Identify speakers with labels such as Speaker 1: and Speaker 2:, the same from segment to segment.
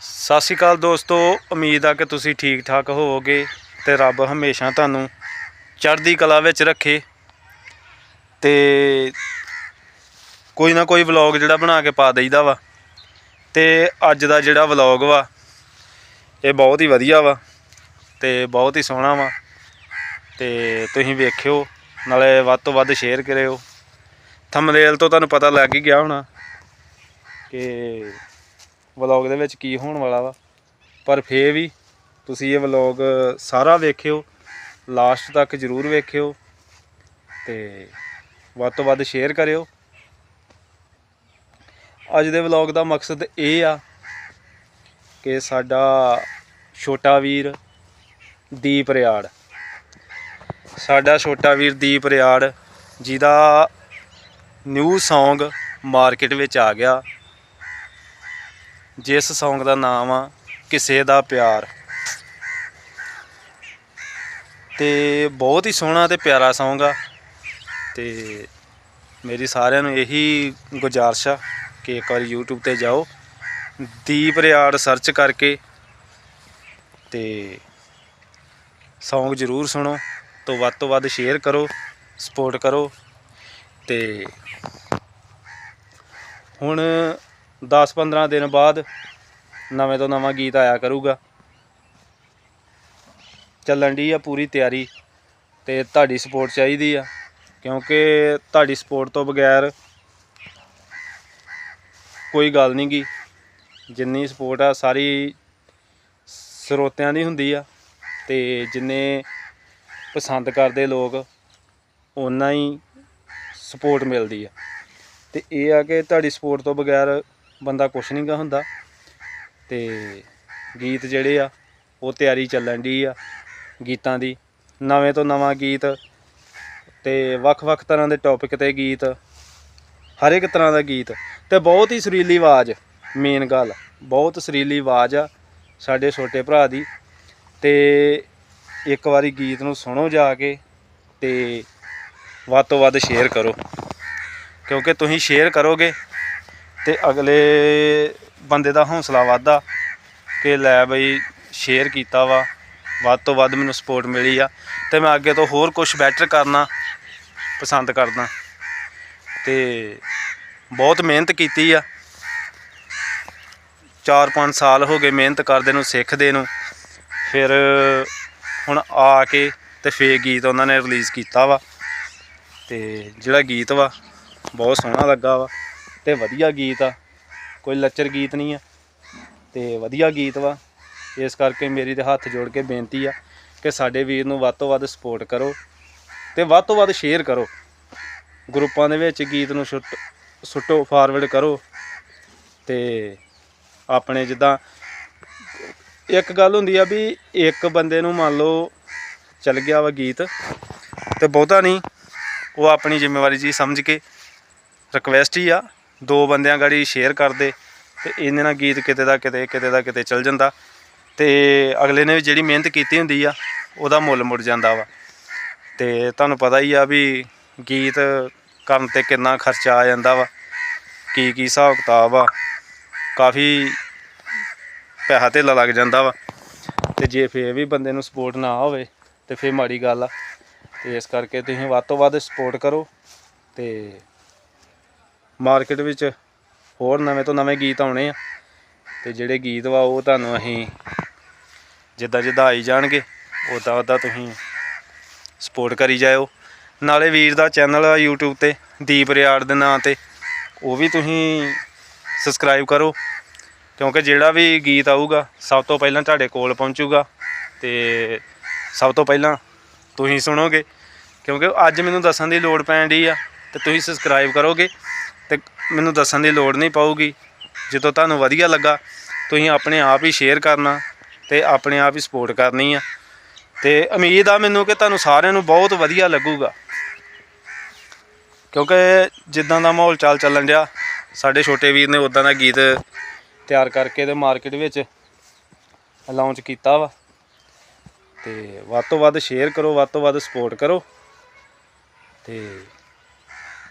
Speaker 1: ਸਤਿ ਸ਼੍ਰੀ ਅਕਾਲ ਦੋਸਤੋ, ਉਮੀਦ ਆ ਕਿ ਤੁਸੀਂ ਠੀਕ ਠਾਕ ਹੋਵੋਗੇ ਤੇ ਰੱਬ ਹਮੇਸ਼ਾ ਤੁਹਾਨੂੰ ਚੜ੍ਹਦੀ ਕਲਾ ਵਿੱਚ ਰੱਖੇ। ਤੇ ਕੋਈ ਨਾ ਕੋਈ ਵਲੌਗ ਜਿਹੜਾ ਬਣਾ ਕੇ ਪਾ ਦਈਦਾ ਵਾ। ਤੇ ਅੱਜ ਦਾ ਜਿਹੜਾ ਵਲੌਗ ਵਾ, ਇਹ ਬਹੁਤ ਹੀ ਵਧੀਆ ਵਾ ਤੇ ਬਹੁਤ ਹੀ ਸੋਹਣਾ ਵਾ। ਤੇ ਤੁਸੀਂ ਵੇਖਿਓ, ਨਾਲੇ ਵੱਧ ਤੋਂ ਵੱਧ ਸ਼ੇਅਰ ਕਰਿਓ। ਥੰਬਨੇਲ ਤੋਂ ਤੁਹਾਨੂੰ ਪਤਾ ਲੱਗ ਹੀ ਗਿਆ ਹੋਣਾ ਕਿ ਵਲੌਗ ਦੇ ਵਿੱਚ ਕੀ ਹੋਣ ਵਾਲਾ ਵਾ। ਪਰ ਫੇਰ ਵੀ ਤੁਸੀਂ ਇਹ ਵਲੌਗ ਸਾਰਾ ਵੇਖਿਓ ਲਾਸਟ ਤੱਕ ਜਰੂਰ ਵੇਖਿਓ ਤੇ ਵੱਧ ਤੋਂ ਵੱਧ ਸ਼ੇਅਰ ਕਰਿਓ। ਅੱਜ ਦੇ ਵਲੌਗ ਦਾ ਮਕਸਦ ਇਹ ਆ ਕਿ ਸਾਡਾ ਛੋਟਾ ਵੀਰ ਦੀਪ ਰਿਆੜ, ਸਾਡਾ ਛੋਟਾ ਵੀਰ ਦੀਪ ਰਿਆੜ ਜਿਹਦਾ ਨਿਊ Song ਮਾਰਕੀਟ ਵਿੱਚ ਆ ਗਿਆ। ਜਿਸ Song ਦਾ ਨਾਮ ਆ, ਕਿਸੇ ਦਾ ਪਿਆਰ। ਤੇ ਬਹੁਤ ਹੀ ਸੋਹਣਾ ਤੇ ਪਿਆਰਾ Song ਆ। ਤੇ ਮੇਰੀ ਸਾਰਿਆਂ ਨੂੰ ਇਹੀ ਗੁਜ਼ਾਰਿਸ਼ ਆ ਕਿ ਇੱਕ ਵਾਰੀ YouTube ਤੇ ਜਾਓ, ਦੀਪ ਰਿਆੜ ਸਰਚ ਕਰਕੇ ਤੇ Song ਜ਼ਰੂਰ ਸੁਣੋ, ਤੋਂ ਵੱਧ ਤੋਂ ਵੱਧ ਸ਼ੇਅਰ ਕਰੋ ਸਪੋਰਟ ਕਰੋ। ਤੇ ਹੁਣ 10-15 ਦਿਨ ਬਾਅਦ ਨਵੇਂ ਤੋਂ ਨਵਾਂ ਗੀਤ ਆਇਆ ਕਰੂਗਾ। ਚੱਲਣ ਦੀ ਆ ਪੂਰੀ ਤਿਆਰੀ ਤੇ ਤੁਹਾਡੀ ਸਪੋਰਟ ਚਾਹੀਦੀ ਆ, ਕਿਉਂਕਿ ਤੁਹਾਡੀ ਸਪੋਰਟ ਤੋਂ ਬਗੈਰ ਕੋਈ ਗੱਲ ਨਹੀਂ ਗੀ। ਜਿੰਨੀ ਸਪੋਰਟ ਆ, ਸਾਰੀ ਸਰੋਤਿਆਂ ਦੀ ਹੁੰਦੀ ਆ ਤੇ ਜਿੰਨੇ ਪਸੰਦ ਕਰਦੇ ਲੋਕ, ਓਨਾ ਹੀ ਸਪੋਰਟ ਮਿਲਦੀ ਆ। ਤੇ ਇਹ ਆ ਕਿ ਤੁਹਾਡੀ ਸਪੋਰਟ ਤੋਂ ਬਗੈਰ ਬੰਦਾ ਕੁਛ ਨਹੀਂ ਗਾ ਹੁੰਦਾ। ਤੇ ਗੀਤ ਜਿਹੜੇ ਆ, ਉਹ ਤਿਆਰੀ ਚੱਲਣ ਦੀ ਆ ਗੀਤਾਂ ਦੀ। ਨਵੇਂ ਤੋਂ ਨਵਾਂ ਗੀਤ ਤੇ ਵੱਖ-ਵੱਖ ਤਰ੍ਹਾਂ ਦੇ ਟੌਪਿਕ ਤੇ ਗੀਤ, ਹਰ ਇੱਕ ਤਰ੍ਹਾਂ ਦਾ ਗੀਤ। ਤੇ ਬਹੁਤ ਹੀ ਸੁਰੀਲੀ ਆਵਾਜ਼ ਮੇਨ ਗੱਲ। ਬਹੁਤ ਸੁਰੀਲੀ ਆਵਾਜ਼ ਆ ਸਾਡੇ ਛੋਟੇ ਭਰਾ ਦੀ। ਤੇ ਇੱਕ ਵਾਰੀ ਗੀਤ ਨੂੰ ਸੁਣੋ ਜਾ ਕੇ ਤੇ ਵੱਧ ਤੋਂ ਵੱਧ ਸ਼ੇਅਰ ਕਰੋ। ਕਿਉਂਕਿ ਤੁਸੀਂ ਸ਼ੇਅਰ ਕਰੋਗੇ ਤੇ ਅਗਲੇ ਬੰਦੇ ਦਾ ਹੌਸਲਾ ਵਧਦਾ ਕਿ ਲੈ ਬਈ ਸ਼ੇਅਰ ਕੀਤਾ ਵਾ, ਵੱਧ ਤੋਂ ਵੱਧ ਮੈਨੂੰ ਸਪੋਰਟ ਮਿਲੀ ਆ ਤੇ ਮੈਂ ਅੱਗੇ ਤੋਂ ਹੋਰ ਕੁਝ ਬੈਟਰ ਕਰਨਾ ਪਸੰਦ ਕਰਦਾ। ਤੇ ਬਹੁਤ ਮਿਹਨਤ ਕੀਤੀ ਆ। 4-5 ਸਾਲ ਹੋ ਗਏ ਮਿਹਨਤ ਕਰਦੇ ਨੂੰ, ਸਿੱਖਦੇ ਨੂੰ। ਫਿਰ ਹੁਣ ਆ ਕੇ ਤੇ ਫੇਰ ਗੀਤ ਉਹਨਾਂ ਨੇ ਰਿਲੀਜ਼ ਕੀਤਾ ਵਾ। ਤੇ ਜਿਹੜਾ ਗੀਤ ਵਾ, ਬਹੁਤ ਸੋਹਣਾ ਲੱਗਾ ਵਾ। ਤੇ ਵਧੀਆ ਗੀਤ ਆ। ਕੋਈ ਲੱਚਰ ਗੀਤ ਨਹੀਂ ਆ। ਤੇ ਵਧੀਆ ਗੀਤ ਵਾ। ਇਸ ਕਰਕੇ ਮੇਰੀ ਤੇ ਹੱਥ ਜੋੜ ਕੇ ਬੇਨਤੀ ਆ ਕਿ ਸਾਡੇ ਵੀਰ ਨੂੰ ਵੱਧ ਤੋਂ ਵੱਧ ਸਪੋਰਟ ਕਰੋ ਤੇ ਵੱਧ ਤੋਂ ਵੱਧ ਸ਼ੇਅਰ ਕਰੋ। ਗਰੁੱਪਾਂ ਦੇ ਵਿੱਚ ਗੀਤ ਨੂੰ ਸੁੱਟ ਸੁੱਟੋ ਫਾਰਵਰਡ ਕਰੋ। ਤੇ ਆਪਣੇ ਜਿੱਦਾਂ ਇੱਕ ਗੱਲ ਹੁੰਦੀ ਆ ਵੀ ਇੱਕ ਬੰਦੇ ਨੂੰ ਮੰਨ ਲਓ ਚੱਲ ਗਿਆ ਵਾ ਗੀਤ ਤੇ ਬਹੁਤਾ ਨਹੀਂ, ਉਹ ਆਪਣੀ ਜ਼ਿੰਮੇਵਾਰੀ ਜੀ ਸਮਝ ਕੇ ਰਿਕਵੈਸਟ ਹੀ ਆ। ਦੋ ਬੰਦਿਆਂ ਗਾੜੀ ਸ਼ੇਅਰ ਕਰਦੇ ਤੇ ਇਹਦੇ ਨਾਲ ਗੀਤ ਕਿਤੇ ਦਾ ਕਿਤੇ ਕਿਤੇ ਦਾ ਕਿਤੇ ਚੱਲ ਜਾਂਦਾ ਤੇ ਅਗਲੇ ਨੇ ਵੀ ਜਿਹੜੀ ਮਿਹਨਤ ਕੀਤੀ ਹੁੰਦੀ ਆ, ਉਹਦਾ ਮੁੱਲ ਮੁੜ ਜਾਂਦਾ ਵਾ। ਤੇ ਤੁਹਾਨੂੰ ਪਤਾ ਹੀ ਆ ਵੀ ਗੀਤ ਕਰਨ ਤੇ ਕਿੰਨਾ ਖਰਚਾ ਆ ਜਾਂਦਾ ਵਾ, ਕੀ ਕੀ ਹਿਸਾਬ ਕਿਤਾਬ ਆ, ਕਾਫੀ ਪੈਸਾ ਧੇਲਾ ਲੱਗ ਜਾਂਦਾ ਵਾ। ਤੇ ਜੇ ਫੇਰ ਵੀ ਬੰਦੇ ਨੂੰ ਸਪੋਰਟ ਨਾ ਹੋਵੇ ਤੇ ਫੇਰ ਮਾੜੀ ਗੱਲ ਆ। ਤੇ ਇਸ ਕਰਕੇ ਤੁਸੀਂ ਵੱਧ ਤੋਂ ਵੱਧ ਸਪੋਰਟ ਕਰੋ ਤੇ ਮਾਰਕੀਟ ਵਿੱਚ ਹੋਰ ਨਵੇਂ ਤੋਂ ਨਵੇਂ ਗੀਤ ਆਉਣੇ ਆ। ਤੇ ਜਿਹੜੇ ਗੀਤ ਵਾ, ਉਹ ਤੁਹਾਨੂੰ ਅਸੀਂ ਜਿੱਦਾਂ ਜਿੱਦਾਂ ਆਈ ਜਾਣਗੇ ਉਦਾਂ ਉਦਾਂ ਤੁਸੀਂ ਸਪੋਰਟ ਕਰੀ ਜਾਇਓ। ਨਾਲੇ ਵੀਰ ਦਾ ਚੈਨਲ ਆ YouTube ਤੇ, ਦੀਪ ਰਿਆੜ ਦੇ ਨਾਂ ਤੇ, ਉਹ ਵੀ ਤੁਸੀਂ ਸਬਸਕ੍ਰਾਈਬ ਕਰੋ। ਕਿਉਂਕਿ ਜਿਹੜਾ ਵੀ ਗੀਤ ਆਊਗਾ, ਸਭ ਤੋਂ ਪਹਿਲਾਂ ਤੁਹਾਡੇ ਕੋਲ ਪਹੁੰਚੂਗਾ। ਤੇ ਸਭ ਤੋਂ ਪਹਿਲਾਂ ਤੁਸੀਂ ਸੁਣੋਗੇ, ਕਿਉਂਕਿ ਅੱਜ ਮੈਨੂੰ ਦੱਸਣ ਦੀ ਲੋੜ ਪੈਣ ਡਈ ਆ, ਤੇ ਤੁਸੀਂ ਸਬਸਕ੍ਰਾਈਬ ਕਰੋਗੇ। ਮੈਨੂੰ ਦੱਸਣ ਦੀ ਲੋੜ ਨਹੀਂ ਪਊਗੀ। ਜਦੋਂ ਤੁਹਾਨੂੰ ਵਧੀਆ ਲੱਗਾ, ਤੁਸੀਂ ਆਪਣੇ ਆਪ ਹੀ ਸ਼ੇਅਰ ਕਰਨਾ ਤੇ ਆਪਣੇ ਆਪ ਹੀ ਸਪੋਰਟ ਕਰਨੀ ਆ। ਤੇ ਉਮੀਦ ਆ ਮੈਨੂੰ ਕਿ ਤੁਹਾਨੂੰ ਸਾਰਿਆਂ ਨੂੰ ਬਹੁਤ ਵਧੀਆ ਲੱਗੂਗਾ। ਕਿਉਂਕਿ ਜਿੱਦਾਂ ਦਾ ਮਾਹੌਲ ਚਾਲ ਚੱਲਣ ਡਿਆ, ਸਾਡੇ ਛੋਟੇ ਵੀਰ ਨੇ ਉਦਾਂ ਦਾ ਗੀਤ ਤਿਆਰ ਕਰਕੇ ਤੇ ਮਾਰਕੀਟ ਵਿੱਚ ਲਾਂਚ ਕੀਤਾ ਵਾ। ਤੇ ਵੱਧ ਤੋਂ ਵੱਧ ਸ਼ੇਅਰ ਕਰੋ, ਵੱਧ ਤੋਂ ਵੱਧ ਸਪੋਰਟ ਕਰੋ। ਤੇ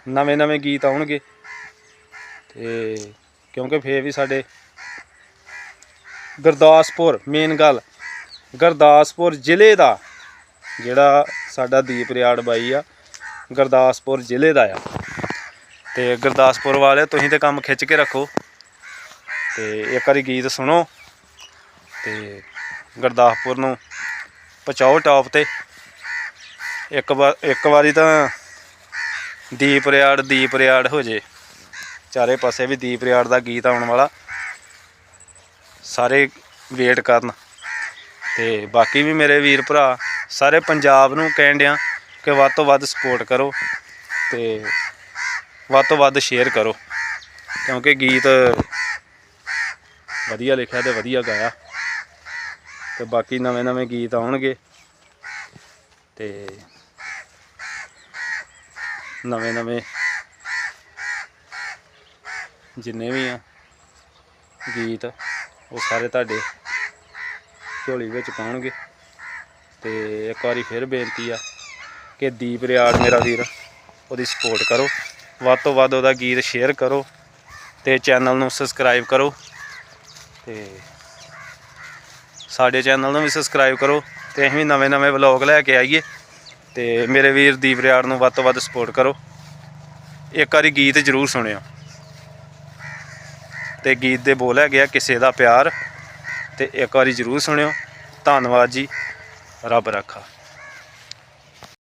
Speaker 1: ਨਵੇਂ ਨਵੇਂ ਗੀਤ ਆਉਣਗੇ। ਤੇ ਕਿਉਂਕਿ ਫੇਰ ਵੀ ਸਾਡੇ ਗੁਰਦਾਸਪੁਰ ਮੇਨ ਗੱਲ ਗੁਰਦਾਸਪੁਰ ਜ਼ਿਲ੍ਹੇ ਦਾ ਜਿਹੜਾ ਸਾਡਾ ਦੀਪ ਰਿਆੜ ਬਾਈ ਆ, ਗੁਰਦਾਸਪੁਰ ਜ਼ਿਲ੍ਹੇ ਦਾ ਆ। ਤੇ ਗੁਰਦਾਸਪੁਰ ਵਾਲੇ ਤੁਸੀਂ ਤੇ ਕੰਮ ਖਿੱਚ ਕੇ ਰੱਖੋ। ਤੇ ਇੱਕ ਵਾਰੀ ਗੀਤ ਸੁਣੋ ਤੇ ਗੁਰਦਾਸਪੁਰ ਨੂੰ ਪਹੁੰਚਾਓ ਟੌਪ ਤੇ। ਇੱਕ ਵਾਰ ਇੱਕ ਵਾਰੀ ਤਾਂ ਦੀਪ ਰਿਆੜ ਦੀਪ ਰਿਆੜ ਹੋ ਜੇ। ਚਾਰੇ ਪਾਸੇ ਵੀ ਦੀਪ ਰਿਆੜ ਦਾ ਗੀਤ ਆਉਣ ਵਾਲਾ। ਸਾਰੇ ਵੇਟ ਕਰਨ। ਤੇ ਬਾਕੀ ਵੀ ਮੇਰੇ ਵੀਰ ਭਰਾ, ਸਾਰੇ ਪੰਜਾਬ ਨੂੰ ਕਹਿਣ ਡਿਆਂ ਕਿ ਵੱਧ ਤੋਂ ਵੱਧ ਸਪੋਰਟ ਕਰੋ ਤੇ ਵੱਧ ਤੋਂ ਵੱਧ ਸ਼ੇਅਰ ਕਰੋ। ਕਿਉਂਕਿ ਗੀਤ ਵਧੀਆ ਲਿਖਿਆ ਤੇ ਵਧੀਆ ਗਾਇਆ। ਤੇ ਬਾਕੀ ਨਵੇਂ ਨਵੇਂ ਗੀਤ ਆਉਣਗੇ। ਤੇ ਨਵੇਂ ਨਵੇਂ ਜਿੰਨੇ ਵੀ ਆ, ਗੀਤ, ਉਹ ਸਾਰੇ ਤੁਹਾਡੇ ਝੋਲੀ ਵਿੱਚ ਪਾਉਣਗੇ। ਤੇ ਇੱਕ ਵਾਰੀ ਫਿਰ ਬੇਨਤੀ ਆ ਕਿ ਦੀਪ ਰਿਆੜ ਮੇਰਾ ਵੀਰ, ਉਹਦੀ ਸਪੋਰਟ ਕਰੋ। ਵੱਧ ਤੋਂ ਵੱਧ ਉਹਦਾ ਗੀਤ ਸ਼ੇਅਰ ਕਰੋ ਤੇ ਚੈਨਲ ਨੂੰ ਸਬਸਕ੍ਰਾਈਬ ਕਰੋ। ਤੇ ਸਾਡੇ ਚੈਨਲ ਨੂੰ ਵੀ ਸਬਸਕ੍ਰਾਈਬ ਕਰੋ ਤੇ ਅਸੀਂ ਵੀ ਨਵੇਂ ਨਵੇਂ ਵਲੌਗ ਲੈ ਕੇ ਆਈਏ। ਤੇ ਮੇਰੇ ਵੀਰ ਦੀਪ ਰਿਆੜ ਨੂੰ ਵੱਧ ਤੋਂ ਵੱਧ ਸਪੋਰਟ ਕਰੋ। ਇੱਕ ਵਾਰੀ ਗੀਤ ਜ਼ਰੂਰ ਸੁਣਿਓ। ਤੇ ਗੀਤ ਦੇ ਬੋਲ ਹੈਗੇ ਆ ਕਿਸੇ ਦਾ ਪਿਆਰ ਤੇ ਇੱਕ ਵਾਰੀ ਜ਼ਰੂਰ ਸੁਣਿਓ। ਧੰਨਵਾਦ ਜੀ। ਰੱਬ ਰੱਖਾ।